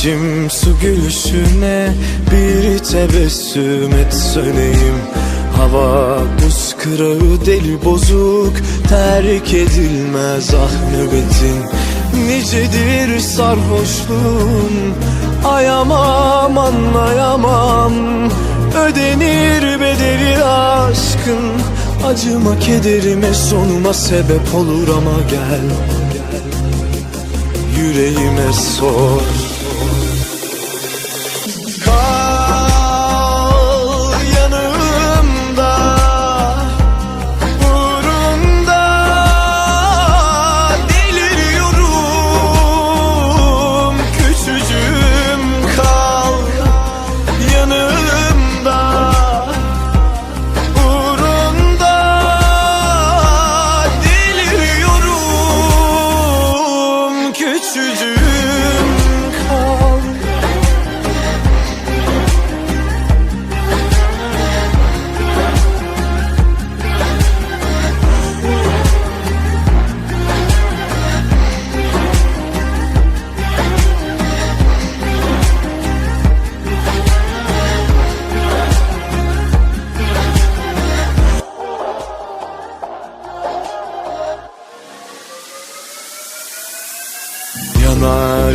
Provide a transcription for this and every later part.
İçim su gülüşüne Bir tebessüm et söneyim. Hava buz kırağı deli bozuk Terk edilmez ah nöbetin Nicedir sarhoşluğun Ayamam anlayamam. Ödenir bedeli aşkın Acıma kederime sonuma sebep olur ama gel. Yüreğime sor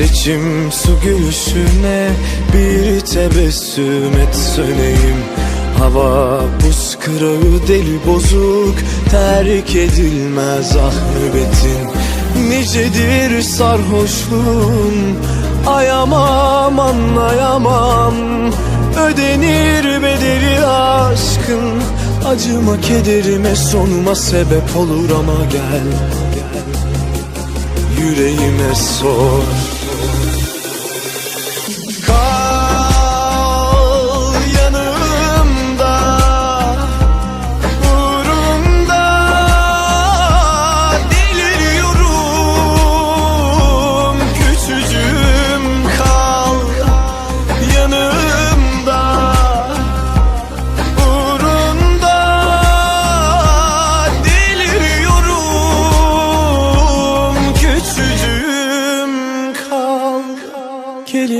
içim su gülüşüne Bir tebessüm et söneyim. Hava buz kırağı deli bozuk Terk edilmez ah nöbetin. Nicedir sarhoşluğun Ayamam anlayamam. Ödenir bedeli aşkın Acıma kederime sonuma sebep olur ama gel. Yüreğime sor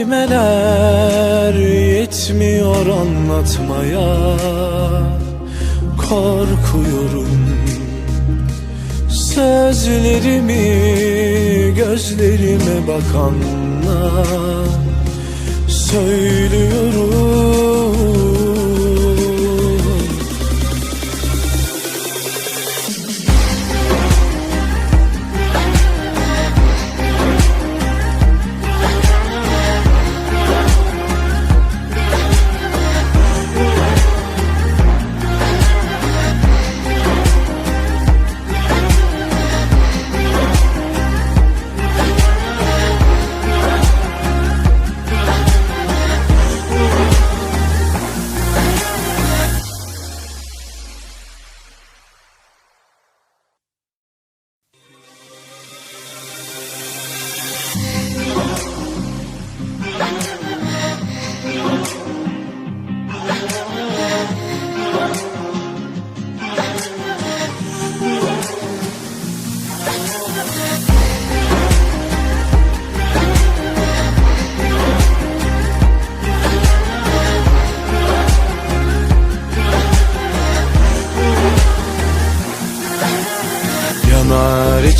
Kelimeler yetmiyor anlatmaya. Korkuyorum. Sözlerimi gözlerime bakanla Söylüyorum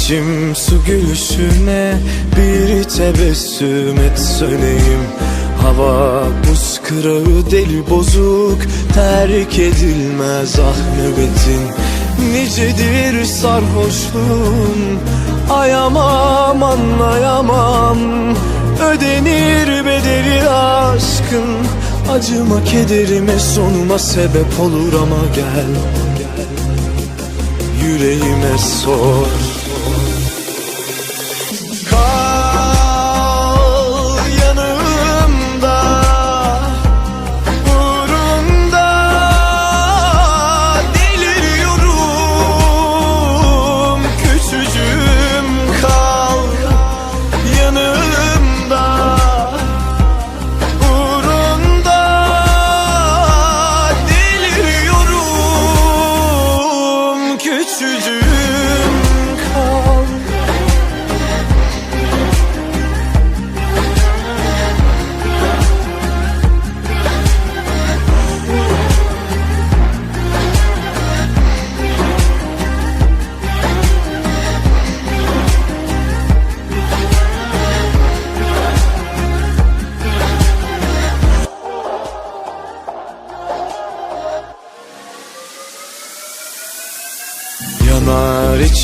içim su gülüşüne Bir tebessüm et söneyim Hava buz kırağı deli bozuk Terk edilmez ah nöbetin. Nicedir sarhoşluğun Ayamam anlayamam. Ödenir bedeli aşkın Acıma kederime sonuma sebep olur ama gel. Yüreğime sor more.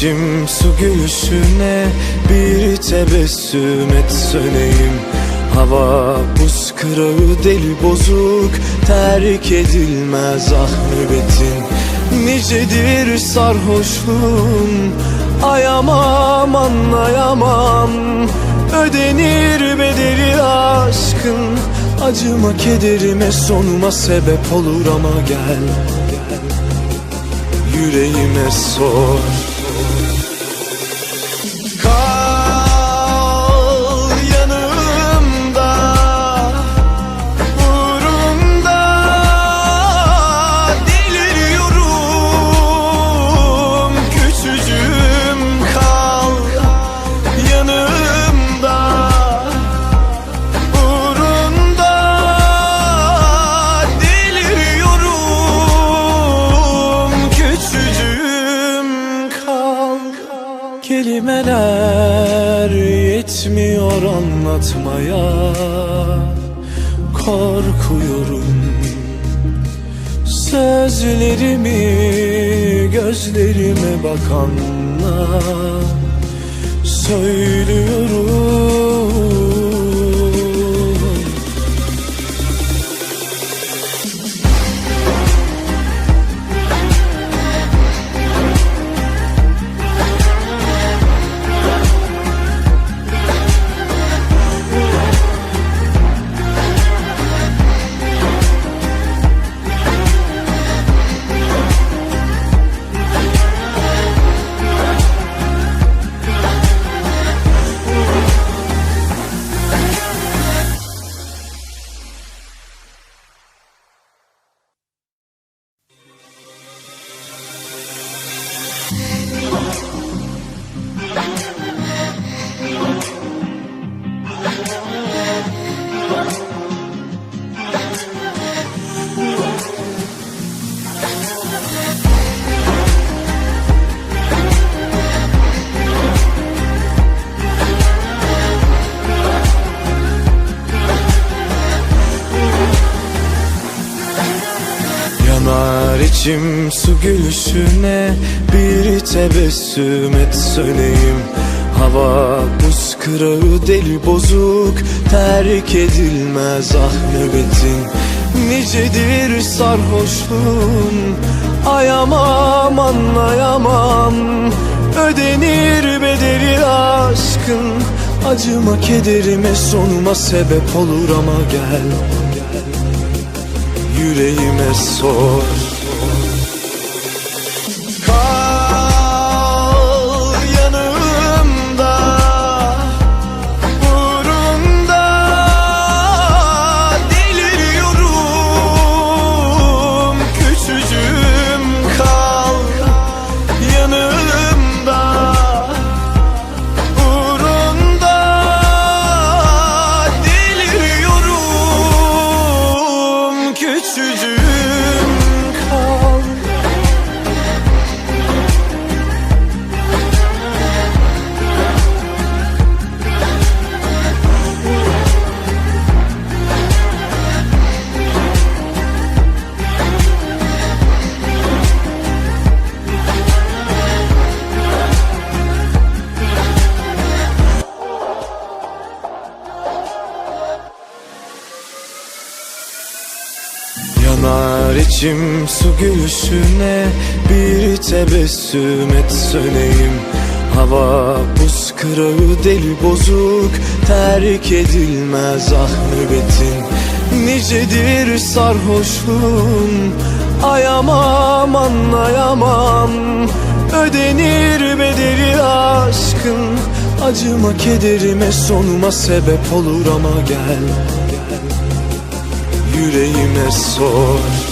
İçim su gülüşüne Bir tebessüm et söneyim. Hava buz kırağı deli bozuk Terk edilmez ah nöbetin Nicedir sarhoşluğum Ayamam anlayamam. Ödenir bedeli aşkın Acıma kederime sonuma sebep olur ama gel. Yüreğime sor Lord. Korkuyorum. Sözlerimi gözlerime bakanla Söylüyorum içim su gülüşüne Bir tebessüm et söneyim Hava buz kırağı deli bozuk Terk edilmez ah nöbetin. Nicedir sarhoşluğum Ayamam anlayamam. Ödenir bedeli aşkın Acıma kederime sonuma sebep olur ama gel. Yüreğime sor Yanar içim su gülüşüne Bir tebessüm et söneyim. Hava buz kırağı deli bozuk Terk edilmez ah nöbetin. Nicedir sarhoşluğum Ayamam anlayamam Ödenir bedeli aşkın Acıma kederime sonuma sebep olur ama gel yüreğime sor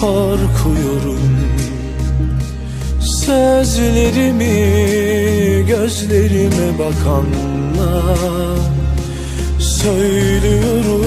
Korkuyorum Sözlerimi gözlerime bakanla Söylüyorum